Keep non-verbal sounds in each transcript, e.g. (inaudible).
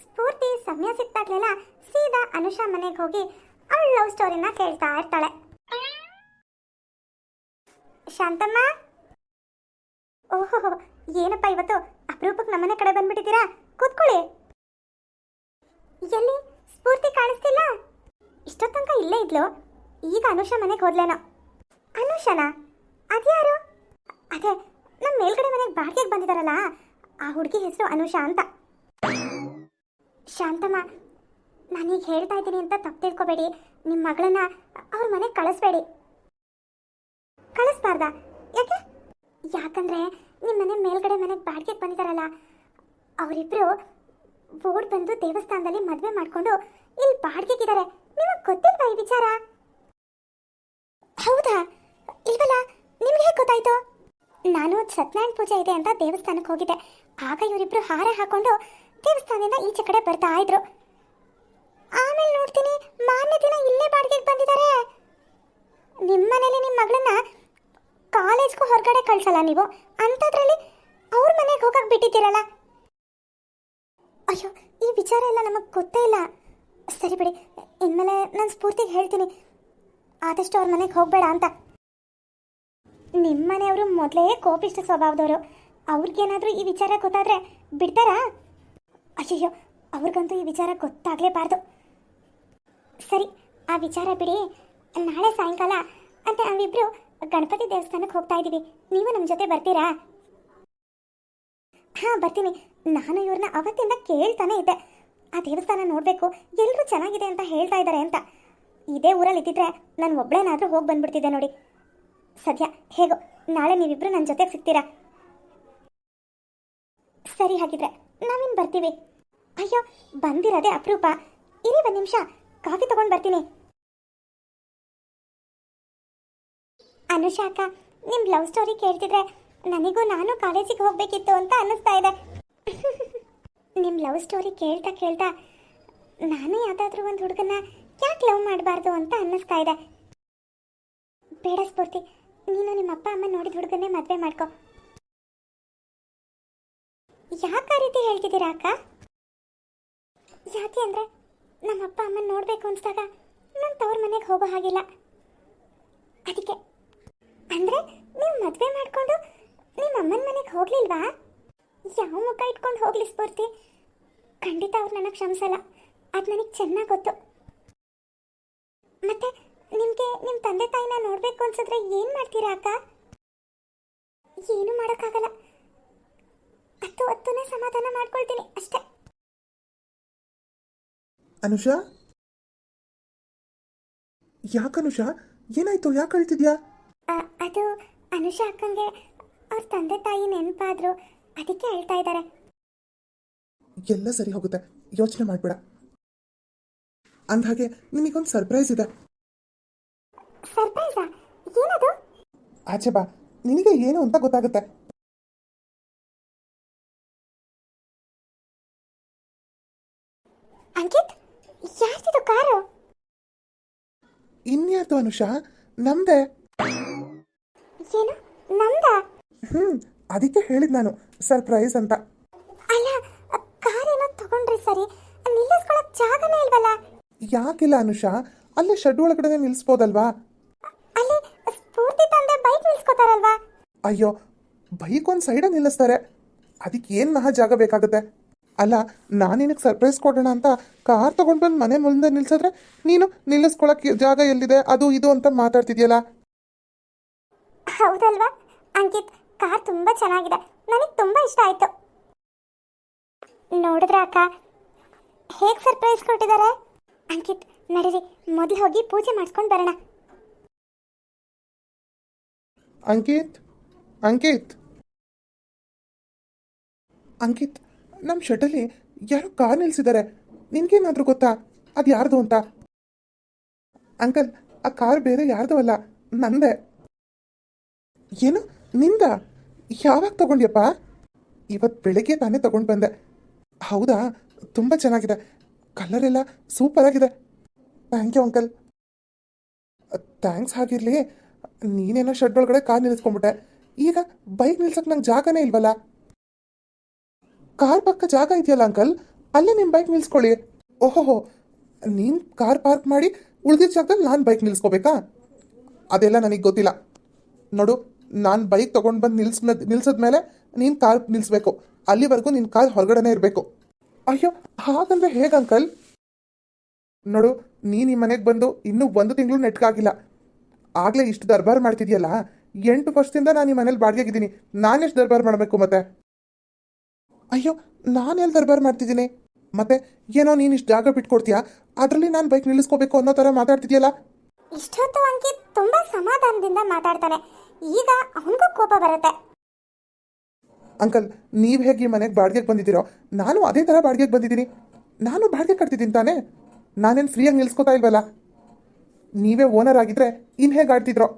ಸ್ಫೂರ್ತಿ, ಸಮಯ ಸಿಕ್ತಾಗ್ಲಿಲ್ಲ ಸೀದಾ ಅನುಷಾ ಮನೆಗೆ ಹೋಗಿ ಅವಳ ಲವ್ ಸ್ಟೋರಿನ ಕೇಳ್ತಾ ಇರ್ತಾಳೆ. ಶಾಂತಮ್ಮ? ಓಹೋ, ಏನಪ್ಪ ಇವತ್ತು? ಅಪರೂಪಕ್ಕೆ ನಮ್ಮನೆ ಕಡೆ ಬಂದ್ಬಿಟ್ಟಿದ್ದೀರಾ? ಕೂತ್ಕೊಳ್ಳಿ. ಎಲ್ಲಿ? ಸ್ಫೂರ್ತಿ ಕಾಣಿಸ್ತಿಲ್ಲ? ಇಷ್ಟೊತ್ತು ತನಕ ಇಲ್ಲೇ ಇದ್ಲು. ಈಗ ಅನುಷಾ ಮನೆಗೆ ಹೋದ್ಲೇನೋ. ಅನುಷನಾ? ಅದ್ಯಾರು? ಅದೇ ನಮ್ಮ ಮೇಲ್ಗಡೆ ಮನೆಗೆ ಬಾಡಿಗೆಗೆ ಬಂದಿದಾರಲ್ಲ. ಆ ಹುಡುಗಿ ಹೆಸರು ಅನುಷಾ ಅಂತ. ಶಾಂತಮ್ಮ, ನಾನೀಗ ಹೇಳ್ತಾ ಇದ್ದೀನಿ ಅಂತ ತಪ್ಪು ತಿಳ್ಕೊಬೇಡಿ. ನಿಮ್ಮ ಮಗಳನ್ನ ಅವ್ರ ಮನೆಗೆ ಕಳಿಸ್ಬೇಡಿ. ಕಳಿಸ್ಬಾರ್ದ? ಯಾಕೆ? ಯಾಕಂದ್ರೆ ನಿಮ್ಮ ಮನೆ ಮೇಲ್ಗಡೆ ಮನೆಗೆ ಬಾಡಿಗೆಗೆ ಬಂದಿದಾರಲ್ಲ, ಅವರಿಬ್ರು ಬೋರ್ಡ್ ಬಂದು ದೇವಸ್ಥಾನದಲ್ಲಿ ಮದುವೆ ಮಾಡ್ಕೊಂಡು ಇಲ್ಲಿ ಬಾಡಿಗೆಗಿದ್ದಾರೆ ನಿಮಗೆ ಗೊತ್ತಿಲ್ವಾ ಈ ವಿಚಾರ? ಹೌದಾ? ಇಲ್ವಲ್ಲ? ನಿಮ್ಗೆ ಹೇಗೆ ಗೊತ್ತಾಯ್ತು? ನಾನು ಸತ್ಯನಾರಾಯಣ ಪೂಜೆ ಇದೆ ಅಂತ ದೇವಸ್ಥಾನಕ್ಕೆ ಹೋಗಿದ್ದೆ. ಆಗ ಇವರಿಬ್ರು ಹಾರ ಹಾಕೊಂಡು ದೇವಸ್ಥಾನದಿಂದ ಈಚೆ ಕಡೆ ಬರ್ತಾ ಇದ್ರು. ಆಮೇಲೆ ನೋಡ್ತೀನಿ ಮಾನ್ಯ ದಿನ ಇಲ್ಲೇ ಬಾಡಿಗೆಗೆ ಬಂದಿದ್ದಾರೆ ನಿಮ್ಮ ಮನೇಲಿ ನಿಮ್ಮ ಮಗಳನ್ನ ಕಾಲೇಜ್ಗೂ ಹೊರಗಡೆ ಕಳ್ಸಲ್ಲ ನೀವು? ಅಂಥದ್ರಲ್ಲಿ ಅವ್ರ ಮನೆಗೆ ಹೋಗಕ್ಕೆ ಬಿಟ್ಟಿದ್ದೀರಲ್ಲ? ಅಯ್ಯೋ, ಈ ವಿಚಾರ ಎಲ್ಲ ನಮಗೆ ಗೊತ್ತೇ ಇಲ್ಲ. ಸರಿ ಬಿಡಿ, ಇನ್ಮೇಲೆ ನಾನು ಸ್ಫೂರ್ತಿಗೆ ಹೇಳ್ತೀನಿ. ಆದಷ್ಟು ಅವ್ರ ಮನೆಗೆ ಹೋಗಬೇಡ ಅಂತ. ನಿಮ್ಮ ಮನೆಯವರು ಮೊದಲೇ ಕೋಪಿಷ್ಟ ಸ್ವಭಾವದವರು. ಅವ್ರಿಗೇನಾದರೂ ಈ ವಿಚಾರ ಗೊತ್ತಾದರೆ ಬಿಡ್ತಾರಾ? ಅಯ್ಯಯ್ಯೋ, ಅವ್ರಿಗಂತೂ ಈ ವಿಚಾರ ಗೊತ್ತಾಗಲೇಬಾರ್ದು. ಸರಿ, ಆ ವಿಚಾರ ಬಿಡಿ. ನಾಳೆ ಸಾಯಂಕಾಲ ಅಂತ ನಾವಿಬ್ರು ಗಣಪತಿ ದೇವಸ್ಥಾನಕ್ಕೆ ಹೋಗ್ತಾ ಇದ್ದೀವಿ ನೀವು ನಮ್ಮ ಜೊತೆ ಬರ್ತೀರಾ? ಹಾಂ, ಬರ್ತೀನಿ. ನಾನು ಇವ್ರನ್ನ ಅವತ್ತಿಂದ ಕೇಳ್ತಾನೆ ಇದ್ದೆ. ಆ ದೇವಸ್ಥಾನ ನೋಡಬೇಕು ಎಲ್ಲರೂ ಚೆನ್ನಾಗಿದೆ ಅಂತ ಹೇಳ್ತಾ ಇದ್ದಾರೆ ಅಂತ. ಇದೇ ಊರಲ್ಲಿ ಇದ್ದಿದ್ರೆ ನಾನು ಒಬ್ಬಳೇನಾದರೂ ಹೋಗಿ ಬಂದ್ಬಿಡ್ತಿದ್ದೆ ನೋಡಿ. ಸದ್ಯ, ಹೇಗೋ, ನಾಳೆ ನೀವಿಬ್ರು ನನ್ನ ಜೊತೆಗೆ ಸಿಗ್ತೀರಾ? ಸರಿ, ಹಾಗಿದ್ರೆ. ನಾವಿನ್ ಬರ್ತೀವಿ. ಅಯ್ಯೋ, ಬಂದಿರೋದೇ ಅಪರೂಪ. ಇರಿ ಒಂದು ನಿಮಿಷ, ಕಾಫಿ ತಗೊಂಡು ಬರ್ತೀನಿ. ಅನುಷಾ ಅಕ್ಕ ನಿಮ್ಮ ಲವ್ ಸ್ಟೋರಿ ಕೇಳ್ತಿದ್ರೆ ನನಗೂ ನಾನು ಕಾಲೇಜಿಗೆ ಹೋಗ್ಬೇಕಿತ್ತು ಅಂತ ಅನ್ನಿಸ್ತಾ ಇದೆ. (laughs) ನಿಮ್ಮ ಲವ್ ಸ್ಟೋರಿ ಕೇಳ್ತಾ ಕೇಳ್ತಾ ನಾನು ಯಾವುದಾದ್ರೂ ಒಂದು ಹುಡುಗನ ಯಾಕೆ ಲವ್ ಮಾಡಬಾರ್ದು ಅಂತ ಅನ್ನಿಸ್ತಾ ಇದೆ. ಬೇಡ ಸ್ಫೂರ್ತಿ, ನೀನು ನಿಮ್ಮ ಅಪ್ಪ ಅಮ್ಮ ನೋಡಿದ ಹುಡುಗನೇ ಮದುವೆ ಮಾಡ್ಕೊ. ಯಾಕೆ ಆ ರೀತಿ ಹೇಳ್ತಿದ್ದೀರಾ ಅಕ್ಕ? ಯಾಕೆ ಅಂದರೆ ನಮ್ಮ ಅಪ್ಪ ಅಮ್ಮನ ನೋಡಬೇಕು ಅನ್ಸ್ದಾಗ ನಾನು ತವ್ರ ಮನೆಗೆ ಹೋಗೋ ಹಾಗಿಲ್ಲ. ಅದಕ್ಕೆ ಅಂದರೆ ನೀವು ಮದುವೆ ಮಾಡಿಕೊಂಡು ನಿಮ್ಮ ಅಮ್ಮನ ಮನೆಗೆ ಹೋಗ್ಲಿಲ್ವಾ? ಯಾವ ಮುಖ ಇಟ್ಕೊಂಡು ಹೋಗ್ಲಿ ಸ್ಫೂರ್ತಿ? ಖಂಡಿತ ಅವ್ರು ನನಗೆ ಕ್ಷಮಿಸಲ್ಲ. ಅದು ನನಗೆ ಚೆನ್ನಾಗಿ ಗೊತ್ತು. ಮತ್ತೆ ನಿಮಗೆ ನಿಮ್ಮ ತಂದೆ ತಾಯಿನ ನೋಡಬೇಕು ಅನ್ಸಿದ್ರೆ ಏನು ಮಾಡ್ತೀರಾ ಅಕ್ಕ? ಏನು ಮಾಡೋಕ್ಕಾಗಲ್ಲ. ಹತ್ತು ಹತ್ತನೇ ಸಮಾಧಾನ ಮಾಡ್ಕೊಳ್ತೀನಿ ಅಷ್ಟೇ. ಅನುಷಾ? ಯಾಕನುಷಾ ಏನಾಯ್ತು? ಯಾಕೆ ಅಳ್ತಿದ್ಯಾ? ಅದು ಅನುಷಾ ಅಕ್ಕಂಗೆ ಅವ್ರ ತಂದೆ ತಾಯಿ ನೆನಪಾದ್ರು ಅದಕ್ಕೆ ಹೇಳ್ತಾ ಇದ್ದಾರೆ ಎಲ್ಲ ಸರಿ ಹೋಗುತ್ತೆ. ಯೋಚನೆ ಮಾಡ್ಬೇಡ. ಅಂದ್ಹಾಗೆ ನಿಮಗೊಂದು ಸರ್ಪ್ರೈಸ್ ಇದೆ. ಸರ್ಪ್ರೈಸಾ? ಏನದು? ಆಚೆ ಬಾ. ನಿನಗೆ ಏನು ಅಂತ ಗೊತ್ತಾಗುತ್ತೆ ಅಂಕಿತ್ ಯಾರ್ದಿದು ಕಾರು ಇನ್ಯಾರ್ದು ಅನುಷಾ ನಮ್ದೆ. ಏನು? ನಮ್ದ ಹ್ಮ್ ಅದಕ್ಕೆ ಹೇಳಿದ್ ನಾನು ಸರ್ಪ್ರೈಸ್ ಅಂತ. ಅಲ್ಲ ಕಾರ್ ಏನೋ ತಗೊಂಡ್ರಿ ಸರಿ ನಿಲ್ಲಿಸ್ಕೊಳಕ್ ಜಾಗನೇ ಇಲ್ವಲ್ಲ? ಯಾಕಿಲ್ಲ ಅನುಷಾ ಅಲ್ಲೇ ಶೆಡ್ ಒಳಗಡೆ ನಿಲ್ಸ್ಬೋದಲ್ವಾ? ಅಲ್ಲಿ ಸ್ಫೂರ್ತಿ ತಂದೆ ಬೈಕ್ ನಿಲ್ಸ್ಕೊತಾರಲ್ವಾ? ಅಯ್ಯೋ ಬೈಕ್ ಒಂದು ಸೈಡ ನಿಲ್ಲಿಸ್ತಾರೆ. ಅದಕ್ಕೆ ಏನ್ ಮಹಾ ಜಾಗ ಬೇಕಾಗುತ್ತೆ? ಅಲ್ಲ ನಾನು ನಿನಗೆ ಸರ್ಪ್ರೈಸ್ ಕೊಡೋಣ ಅಂತ ಕಾರ್ ತಗೊಂಡು ಬಂದು ಮನೆ ಮುಂದೆ ನಿಲ್ಸಿದ್ರೆ ನೀನು ನಿಲ್ಲಿಸ್ಕೊಳಕ್ಕೆ ಜಾಗ ಎಲ್ಲಿದೆ ಅದು ಇದು ಅಂತ ಮಾತಾಡ್ತಿದ್ಯಲ್ಲ? ಹೌದಲ್ವಾ? ಅಂಕಿತ್ ಕಾರ್ ತುಂಬಾ ಚೆನ್ನಾಗಿದೆ. ನನಗೆ ತುಂಬಾ ಇಷ್ಟ ಆಯ್ತು. ನೋಡಿದ್ರ ಅಕ್ಕ? ಹೇಗೆ ಸರ್ಪ್ರೈಸ್ ಕೊಟ್ಟಿದ್ದಾರೆ ಅಂಕಿತ್ ನಡೀರಿ. ಮೊದಲು ಹೋಗಿ ಪೂಜೆ ಮಾಡಿಸ್ಕೊಂಡು ಬರೋಣ. ಅಂಕಿತ್ ಅಂಕಿತ್. ಅಂಕಿತ್ ನಮ್ಮ ಶಟಲ್ಲಿ ಯಾರೋ ಕಾರ್ ನಿಲ್ಸಿದ್ದಾರೆ. ನಿನ್ಗೇನಾದ್ರೂ ಗೊತ್ತಾ? ಅದು ಯಾರ್ದು ಅಂತ? ಅಂಕಲ್, ಆ ಕಾರ್ ಬೇರೆ ಯಾರ್ದು ಅಲ್ಲ, ನಂದೆ. ಏನು? ನಿಂದ? ಯಾವಾಗ ತಗೊಂಡ್ಯಪ್ಪ? ಇವತ್ತು ಬೆಳಗ್ಗೆ ತಾನೇ ತಗೊಂಡು ಬಂದೆ. ಹೌದಾ? ತುಂಬ ಚೆನ್ನಾಗಿದೆ. ಕಲರ್ ಎಲ್ಲ ಸೂಪರ್ ಆಗಿದೆ. ಥ್ಯಾಂಕ್ ಯು ಅಂಕಲ್ ಥ್ಯಾಂಕ್ಸ್ ಆಗಿರಲಿ ನೀನೇನೋ ಶೆಡ್ ಒಳಗಡೆ ಕಾರ್ ನಿಲ್ಲಿಸ್ಕೊಂಡ್ಬಿಟ್ಟೆ ಈಗ ಬೈಕ್ ನಿಲ್ಸಕ್ಕೆ ನಂಗೆ ಜಾಗನೇ ಇಲ್ವಲ್ಲ? ಕಾರ್ ಪಕ್ಕ ಜಾಗ ಇದೆಯಲ್ಲ ಅಂಕಲ್ ಅಲ್ಲೇ ನಿಮ್ಮ ಬೈಕ್ ನಿಲ್ಸ್ಕೊಳ್ಳಿ. ಓಹೋಹೋ, ನೀನು ಕಾರ್ ಪಾರ್ಕ್ ಮಾಡಿ ಉಳಿದಿದ್ದ ಜಾಗದಲ್ಲಿ ನಾನು ಬೈಕ್ ನಿಲ್ಸ್ಕೋಬೇಕಾ? ಅದೆಲ್ಲ ನನಗೆ ಗೊತ್ತಿಲ್ಲ. ನೋಡು, ನಾನು ಬೈಕ್ ತಗೊಂಡ್ ಬಂದು ನಿಲ್ಸ್ ನಿಲ್ಸಿದ್ಮೇಲೆ ನೀನು ಕಾರ್ ನಿಲ್ಲಿಸ್ಬೇಕು ಅಲ್ಲಿವರೆಗೂ ನಿನ್ನ ಕಾರ್ ಹೊರಗಡೆನೇ ಇರಬೇಕು. ಅಯ್ಯೋ, ಹಾಗಂದ್ರೆ ಹೇಗೆ ಅಂಕಲ್ ನೋಡು, ನೀನು ಈ ಮನೆಗೆ ಬಂದು ಇನ್ನೂ ಒಂದು ತಿಂಗಳು ನೆಟ್ಕಾಗಿಲ್ಲ ಆಗಲೇ ಇಷ್ಟು ದರ್ಬಾರ್ ಮಾಡ್ತಿದ್ಯಲ್ಲ? ಎಂಟು ವರ್ಷದಿಂದ ನಾನು ಈ ಮನೇಲಿ ನಾನು ಇಷ್ಟ ದರ್ಬಾರ್ ಮಾಡಬೇಕು ಮತ್ತೆ? ಅಯ್ಯೋ ನಾನು ಎಲ್ಲಿ ದರ್ಬಾರ್ ಮಾಡ್ತಿದ್ದೀನಿ? ಮತ್ತೆ ಏನೋ ನೀನು ಇಷ್ಟು ಜಾಗ ಬಿಟ್ಕೊಡ್ತೀಯಾ? ಅದರಲ್ಲಿ ನಾನು ಬೈಕ್ ನಿಲ್ಲಿಸ್ಕೋಬೇಕು ಅನ್ನೋ ಥರ ಮಾತಾಡ್ತಿದ್ಯಲ್ಲ? ಇಷ್ಟೊತ್ತು ಅಂಕಿತ್ ತುಂಬಾ ಸಮಾಧಾನದಿಂದ ಮಾತಾಡ್ತಾನೆ. ಈಗ ಅವನಿಗೂ ಕೋಪ ಬರುತ್ತೆ. ಅಂಕಲ್ ನೀವು ಹೇಗೆ ಈ ಮನೆಗೆ ಬಾಡಿಗೆಗೆ ಬಂದಿದ್ದೀರೋ? ನಾನು ಅದೇ ಥರ ಬಾಡಿಗೆಗೆ ಬಂದಿದ್ದೀನಿ. ನಾನು ಬಾಡಿಗೆ ಕಟ್ತಿದ್ದೀನಿ ತಾನೇ? ನಾನೇನು ಫ್ರೀಯಾಗಿ ನಿಲ್ಸ್ಕೊತಾ ಇಲ್ವಲ್ಲ? ನೀವೇ ಓನರ್ ಆಗಿದ್ರೆ ಇನ್ನು ಹೇಗೆ ಆಡ್ತಿದ್ರೋ?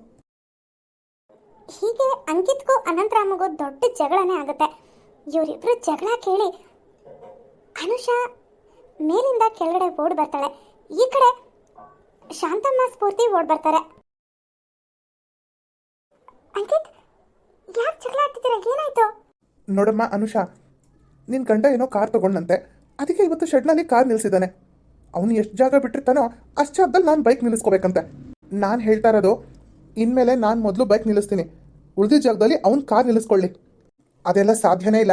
ಹೀಗೆ ಅಂಕಿತ್ಗೂ ಅನಂತರಾಮಗೂ ದೊಡ್ಡ ಜಗಳನೇ ಆಗುತ್ತೆ. ಇವರಿಬ್ರು ಜಗಳ ಕೇಳಿ ಅನುಷಾ ಮೇಲಿಂದ ಕೆಳಗಡೆ ಓಡ್ ಬರ್ತಾಳೆ. ಈ ಕಡೆ ಶಾಂತಮ್ಮ ಸ್ಫೂರ್ತಿ ಓಡ್ ಬರ್ತಾರೆ. ಅಂಕಿತ್, ಯಾಕೆ ಜಗಳ ಆಡ್ತಿದ್ದೀರ? ಏನಾಯ್ತು? ನೋಡಮ್ಮ, ಅನುಷಾ ನಿನ್ನ ಗಂಡ ಏನೋ ಕಾರ್ ತಗೊಂಡಂತೆ. ಅದಕ್ಕೆ ಇವತ್ತು ಶೆಡ್ನಲ್ಲಿ ಕಾರ್ ನಿಲ್ಲಿಸಿದ್ದಾನೆ ಅವನು ಎಷ್ಟು ಜಾಗ ಬಿಟ್ಟಿರ್ತಾನೋ ಅಷ್ಟು ಜಾಗದಲ್ಲಿ ನಾನು ಬೈಕ್ ನಿಲ್ಲಿಸ್ಕೋಬೇಕಂತೆ. ನಾನು ಹೇಳ್ತಾ ಇರೋದು, ಇನ್ಮೇಲೆ ನಾನು ಮೊದಲು ಬೈಕ್ ನಿಲ್ಲಿಸ್ತೀನಿ. ಉಳಿದ ಜಾಗದಲ್ಲಿ ಅವ್ನು ಕಾರ್ ನಿಲ್ಲಿಸ್ಕೊಳ್ಳಿ. ಅದೆಲ್ಲ ಸಾಧ್ಯನೇ ಇಲ್ಲ.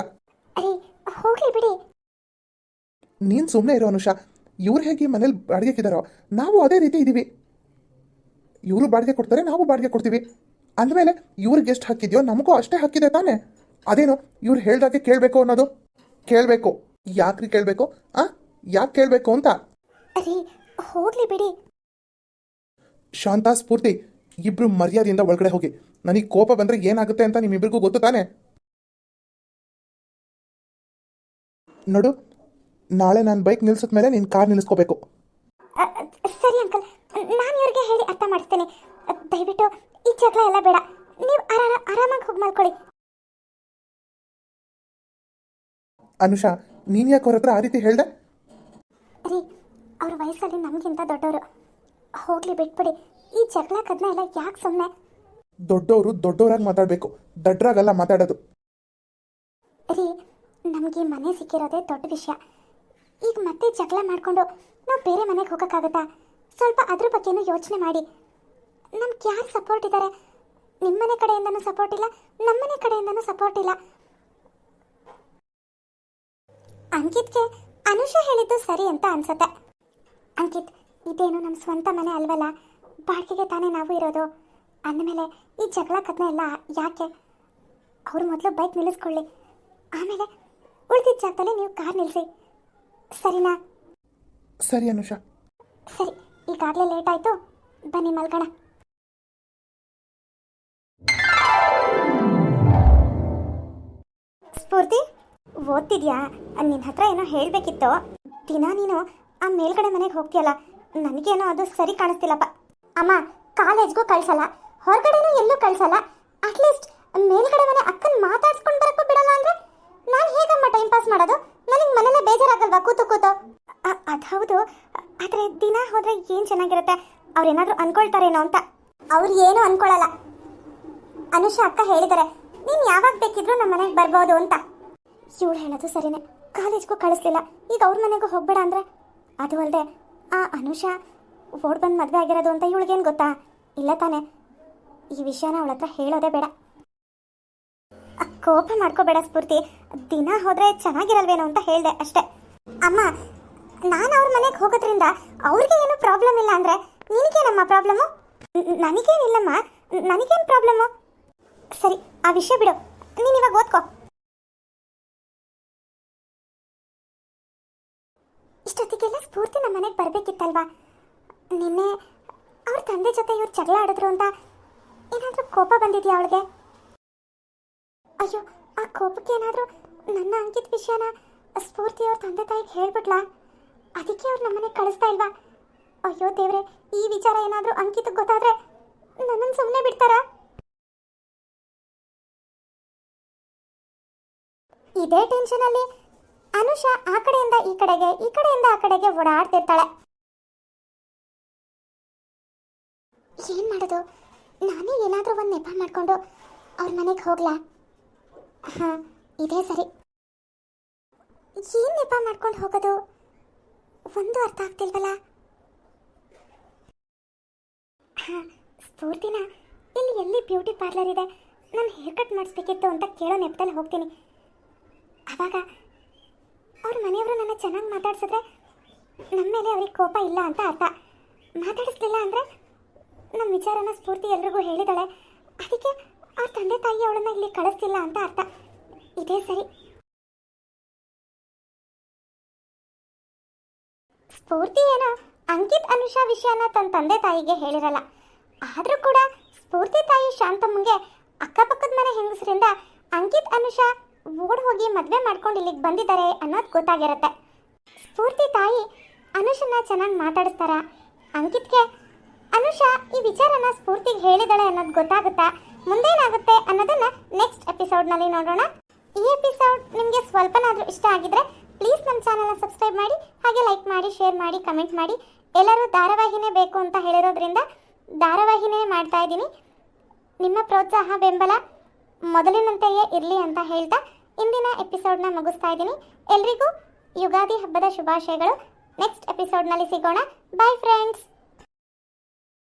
ಅರೆ ಹೋಗ್ಲಿ ಬಿಡಿ. ನೀನು ಸುಮ್ಮನೆ ಇರೋ ಅನುಷಾ. ಇವ್ರು ಹೇಗೆ ಮನೇಲಿ ಬಾಡಿಗೆ ಕಿದಾರೋ ನಾವು ಅದೇ ರೀತಿ ಇದ್ದೀವಿ ಇವರು ಬಾಡಿಗೆ ಕೊಡ್ತಾರೆ ನಾವು ಬಾಡಿಗೆ ಕೊಡ್ತೀವಿ. ಅಂದಮೇಲೆ ಇವ್ರಿಗೆ ಗೆಸ್ಟ್ ಹಾಕಿದ್ಯೋ ನಮಗೂ ಅಷ್ಟೇ ಹಾಕಿದೆ ತಾನೇ. ಅದೇನು ಇವ್ರು ಹೇಳ್ದಾಗೆ ಕೇಳಬೇಕು ಅನ್ನೋದು? ಕೇಳಬೇಕು. ಯಾಕ್ರಿ ಕೇಳಬೇಕು? ಆ? ಯಾಕೆ ಕೇಳಬೇಕು ಅಂತ? ಅರೆ ಹೋಗ್ಲಿ ಬಿಡಿ. ಶಾಂತ ಸ್ಫೂರ್ತಿ ಇಬ್ರು ಮರ್ಯಾದೆಯಿಂದ ಒಳಗಡೆ ಹೋಗಿ. ನನಗೆ ಕೋಪ ಬಂದರೆ ಏನಾಗುತ್ತೆ ಅಂತ ನಿಮ್ಮಿಬ್ರಿಗೂ ಗೊತ್ತು ತಾನೇ? ನೋಡು ನಾಳೆ ನಾನು ಬೈಕ್ ನಿಲ್ಸಿದ ಮೇಲೆ ನೀನು ಕಾರ್ ನಿಲ್ಲಿಸ್ಕೋಬೇಕು ಸರಿ ಅಂಕಲ್ ನಾನು ಇವ್ರಿಗೆ ಹೇಳಿ ಅರ್ಥ ಮಾಡಿಸ್ತೇನೆ. ದಯವಿಟ್ಟು ಈ ಜಗಳ ಎಲ್ಲ ಬೇಡ. ನೀವು ಆರಾಮ ಆರಾಮಾಗಿ ಹೋಗಿ ಮಾಡ್ಕೊಳ್ಳಿ ಅನುಷಾ ನೀನು ಯಾಕೆ ಅವ್ರ ಹತ್ರ ಆ ರೀತಿ ಹೇಳ್ದೆ? ರೀ ಅವ್ರ ವಯಸ್ಸಲ್ಲಿ ನಮಗಿಂತ ದೊಡ್ಡವರು ಹೋಗ್ಲಿ ಬಿಟ್ಬಿಡಿ. ಈ ಜಗಳ ಕದ್ನ ಎಲ್ಲ ಯಾಕೆ ಸುಮ್ಮನೆ ದೊಡ್ಡವರು ದೊಡ್ಡವರಾಗಿ ಮಾತಾಡಬೇಕು. ದಡ್ರಾಗಲ್ಲ ಮಾತಾಡೋದು. ರೀ ನಮಗೆ ಮನೆ ಸಿಕ್ಕಿರೋದೇ ದೊಡ್ಡ ವಿಷಯ. ಈಗ ಮತ್ತೆ ಜಗಳ ಮಾಡಿಕೊಂಡು ನಾವು ಬೇರೆ ಮನೆಗೆ ಹೋಗೋಕ್ಕಾಗತ್ತಾ? ಸ್ವಲ್ಪ ಅದ್ರ ಬಗ್ಗೆನೂ ಯೋಚನೆ ಮಾಡಿ. ನಮ್ಗೆ ಯಾರು ಸಪೋರ್ಟ್ ಇದ್ದಾರೆ ನಿಮ್ಮನೆ ಕಡೆಯಿಂದನೂ ಸಪೋರ್ಟ್ ಇಲ್ಲ ನಮ್ಮನೆ ಕಡೆಯಿಂದನೂ ಸಪೋರ್ಟ್ ಇಲ್ಲ. ಅಂಕಿತ್ಗೆ ಅನುಷಾ ಹೇಳಿದ್ದು ಸರಿ ಅಂತ ಅನ್ಸತ್ತೆ. ಅಂಕಿತ್, ಇದೇನು ನಮ್ಮ ಸ್ವಂತ ಮನೆ ಅಲ್ವಲ್ಲ? ಬಾಡಿಗೆಗೆ ತಾನೇ ನಾವು ಇರೋದು. ಅಂದಮೇಲೆ ಈ ಜಗಳ ಕದ್ನ ಎಲ್ಲ ಯಾಕೆ? ಅವರು ಮೊದಲು ಬೈಕ್ ನಿಲ್ಲಿಸ್ಕೊಳ್ಳಿ. ಆಮೇಲೆ ಉಳಿದಿದ್ದ ಜಾಗದಲ್ಲಿ ನೀವು ಕಾರ್ ನಿಲ್ಲಿಸಿ ಸರಿನಾ? ಸರಿ ಅನುಷಾ. ಸರಿ ಈಗಾಗಲೇ ಲೇಟ್ ಆಯಿತು. ಬನ್ನಿ ಮಲ್ಗೋಣ. ಸ್ಫೂರ್ತಿ ಓದ್ತಿದ್ಯಾ? ನಿನ್ನ ಹತ್ರ ಏನೋ ಹೇಳಬೇಕಿತ್ತು. ದಿನ ನೀನು ಆ ಮೇಲ್ಗಡೆ ಮನೆಗೆ ಹೋಗ್ತೀಯಲ್ಲ ನನಗೇನೋ ಅದು ಸರಿ ಕಾಣಿಸ್ತಿಲ್ಲಪ್ಪ. ಅಮ್ಮ ಕಾಲೇಜ್ಗೂ ಕಳ್ಸಲ್ಲ ಹೊರಗಡೆನೂ ಎಲ್ಲೂ ಕಳ್ಸಲ್ಲ. ಅಟ್ಲೀಸ್ಟ್ ಮೇಲ್ಗಡೆ ಮನೆ ಅಕ್ಕನ ಮಾತಾಡ್ಸ್ಕೊಂಡು ಬರಕ್ಕೂ ಬಿಡಲ್ಲ ಅಂದ್ರೆ ನಾನು ಹೇಗಮ್ಮ ಟೈಮ್ ಪಾಸ್ ಮಾಡೋದು? ನನಗೆ ಮನೇಲೆ ಬೇಜಾರಾಗಲ್ವಾ? ಕೂತು ಕೂತು. ಅದು ಹೌದು. ಆದ್ರೆ ದಿನ ಹೋದರೆ ಏನು ಚೆನ್ನಾಗಿರುತ್ತೆ? ಅವ್ರೇನಾದರೂ ಅನ್ಕೊಳ್ತಾರೇನೋ ಅಂತ. ಅವ್ರು ಏನೂ ಅನ್ಕೊಳ್ಳಲ್ಲ ಅನುಷಾ ಅಕ್ಕ ಹೇಳಿದ್ದಾರೆ ನೀನು ಯಾವಾಗ ಬೇಕಿದ್ರು ನಮ್ಮ ಮನೆಗೆ ಬರ್ಬೋದು ಅಂತ. ಇವಳು ಹೇಳೋದು ಸರಿನೇ. ಕಾಲೇಜ್ಗೂ ಕಳಿಸ್ಲಿಲ್ಲ. ಈಗ ಅವ್ರ ಮನೆಗೂ ಹೋಗ್ಬೇಡ ಅಂದರೆ? ಅದು ಅಲ್ಲದೆ ಆ ಅನುಷಾ ಓಡ್ ಬಂದು ಮದುವೆ ಆಗಿರೋದು ಅಂತ ಇವಳಿಗೇನು ಗೊತ್ತಾ? ಇಲ್ಲ ತಾನೆ. ಈ ವಿಷಯನ ಅವಳ ಹತ್ರ ಹೇಳೋದೇ ಬೇಡ. ಕೋಪ ಮಾಡ್ಕೋಬೇಡ ಸ್ಫೂರ್ತಿ. ದಿನ ಹೋದ್ರೆ ಚೆನ್ನಾಗಿರಲ್ವೇನೋ ಅಂತ ಹೇಳಿದೆ ಅಷ್ಟೇ. ಅಮ್ಮ, ನಾನು ಅವ್ರ ಮನೆಗೆ ಹೋಗೋದ್ರಿಂದ ಅವ್ರಿಗೆ ಏನು ಪ್ರಾಬ್ಲಮ್ ಇಲ್ಲ ಅಂದ್ರೆ ನಿನಗೇನಮ್ಮ ಪ್ರಾಬ್ಲಮ್ಮು ನನಗೇನಿಲ್ಲಮ್ಮ. ನನಗೇನು ಪ್ರಾಬ್ಲಮ್ಮು ಸರಿ, ಆ ವಿಷಯ ಬಿಡು. ನೀನು ಇವಾಗ ಓದ್ಕೋ. ಇಷ್ಟೊತ್ತಿಗೆಲ್ಲ ಸ್ಫೂರ್ತಿ ನಮ್ಮ ಮನೆಗೆ ಬರಬೇಕಿತ್ತಲ್ವಾ? ನಿನ್ನೆ ಅವ್ರ ತಂದೆ ಜೊತೆ ಇವ್ರು ಜಗಳ ಆಡಿದ್ರು ಅಂತ ಏನಾದರೂ ಕೋಪ ಬಂದಿದ್ಯಾ ಅವಳಿಗೆ? ಅಯ್ಯೋ, ಆ ಕೋಪಕ್ಕೆ ಏನಾದರೂ ನನ್ನ ಅಂಕಿತ್ ವಿಷಯನ ಸ್ಫೂರ್ತಿ ಅವ್ರ ತಂದೆ ತಾಯಿಗೆ ಹೇಳ್ಬಿಟ್ಲಾ? ಅದಕ್ಕೆ ಅವ್ರು ನಮ್ಮನೆ ಕಳಿಸ್ತಾ ಇಲ್ವಾ? ಅಯ್ಯೋ ದೇವ್ರೆ, ಈ ವಿಚಾರ ಏನಾದರೂ ಅಂಕಿತ ಗೊತ್ತಾದ್ರೆ ನನ್ನನ್ನು ಸುಮ್ಮನೆ ಬಿಡ್ತಾರಾ? ಇದೇ ಟೆನ್ಷನಲ್ಲಿ ಅನುಷಾ ಆ ಕಡೆಯಿಂದ ಈ ಕಡೆಗೆ, ಈ ಕಡೆಯಿಂದ ಆ ಕಡೆಗೆ ಓಡಾಡ್ತಿರ್ತಾಳೆ. ಏನ್ ಮಾಡೋದು? ನಾನೇ ಏನಾದರೂ ಒಂದು ನೆಪ ಮಾಡ್ಕೊಂಡು ಅವ್ರ ಮನೆಗೆ ಹೋಗ್ಲಾ? ಇದೇ ಸರಿ. ಏನು ನೆಪ ಮಾಡ್ಕೊಂಡು ಹೋಗೋದು? ಒಂದು ಅರ್ಥ ಆಗ್ತಿಲ್ವಲ್ಲ? ಸ್ಫೂರ್ತಿನ? ಇಲ್ಲಿ ಎಲ್ಲಿ ಬ್ಯೂಟಿ ಪಾರ್ಲರ್ ಇದೆ? ನಾನು ಹೇರ್ ಕಟ್ ಮಾಡಿಸ್ಬೇಕಿತ್ತು ಅಂತ ಕೇಳೋ ನೆಪದಲ್ಲಿ ಹೋಗ್ತೀನಿ. ಅವಾಗ ಅವ್ರ ಮನೆಯವರು ನನ್ನ ಚೆನ್ನಾಗಿ ಮಾತಾಡ್ಸಿದ್ರೆ ನಮ್ಮ ಮೇಲೆ ಅವ್ರಿಗೆ ಕೋಪ ಇಲ್ಲ ಅಂತ ಅರ್ಥ. ಮಾತಾಡಿಸ್ಲಿಲ್ಲ ಅಂದರೆ ನಮ್ಮ ವಿಚಾರನ ಸ್ಫೂರ್ತಿ ಎಲ್ರಿಗೂ ಹೇಳಿದಾಳೆ. ಅದಕ್ಕೆ ಅವ್ರ ತಂದೆ ತಾಯಿ ಅವಳನ್ನ ಇಲ್ಲಿ ಕಳಿಸ್ತಿಲ್ಲ ಅಂತ ಅರ್ಥ. ಇದೇ ಸರಿ. ಸ್ಫೂರ್ತಿ ಏನೋ ಅಂಕಿತ್ ಅನುಷಾ ವಿಷಯನ ತನ್ನ ತಂದೆ ತಾಯಿಗೆ ಹೇಳಿರಲ್ಲ. ಆದರೂ ಕೂಡ ಸ್ಫೂರ್ತಿ ತಾಯಿ ಶಾಂತಮ್ಮಗೆ ಅಕ್ಕಪಕ್ಕದ ಮನೆ ಹೆಂಗಸರಿಂದ ಅಂಕಿತ್ ಅನುಷಾ ಓಡ್ ಹೋಗಿ ಮದುವೆ ಮಾಡ್ಕೊಂಡು ಇಲ್ಲಿಗೆ ಬಂದಿದ್ದಾರೆ ಅನ್ನೋದು ಗೊತ್ತಾಗಿರುತ್ತೆ. ಸ್ಫೂರ್ತಿ ತಾಯಿ ಅನುಷನ್ನ ಚೆನ್ನಾಗಿ ಮಾತಾಡಿಸ್ತಾರ? ಅಂಕಿತ್ಗೆ ಅನುಷಾ ಈ ವಿಚಾರನ ಸ್ಫೂರ್ತಿಗೆ ಹೇಳಿದಾಳೆ ಅನ್ನೋದು ಗೊತ್ತಾಗುತ್ತಾ? ಮುಂದೇನಾಗುತ್ತೆ ಅನ್ನೋದನ್ನ ನೆಕ್ಸ್ಟ್ ಎಪಿಸೋಡ್ನಲ್ಲಿ ನೋಡೋಣ. ಈ ಎಪಿಸೋಡ್ ನಿಮಗೆ ಸ್ವಲ್ಪನಾದರೂ ಇಷ್ಟ ಆಗಿದ್ರೆ ಪ್ಲೀಸ್ ನಮ್ಮ ಚಾನಲ್ನ ಸಬ್ಸ್ಕ್ರೈಬ್ ಮಾಡಿ, ಹಾಗೆ ಲೈಕ್ ಮಾಡಿ ಶೇರ್ ಮಾಡಿ ಕಮೆಂಟ್ ಮಾಡಿ. ಎಲ್ಲರೂ ಧಾರಾವಾಹಿನೇ ಬೇಕು ಅಂತ ಹೇಳಿರೋದ್ರಿಂದ ಧಾರಾವಾಹಿನೇ ಮಾಡ್ತಾ ಇದ್ದೀನಿ. ನಿಮ್ಮ ಪ್ರೋತ್ಸಾಹ, ಬೆಂಬಲ ಮೊದಲಿನಂತೆಯೇ ಇರಲಿ ಅಂತ ಹೇಳ್ತಾ ಇಂದಿನ ಎಪಿಸೋಡ್ನ ಮುಗಿಸ್ತಾ ಇದ್ದೀನಿ. ಎಲ್ರಿಗೂ ಯುಗಾದಿ ಹಬ್ಬದ ಶುಭಾಶಯಗಳು. ನೆಕ್ಸ್ಟ್ ಎಪಿಸೋಡ್ನಲ್ಲಿ ಸಿಗೋಣ. Bye friends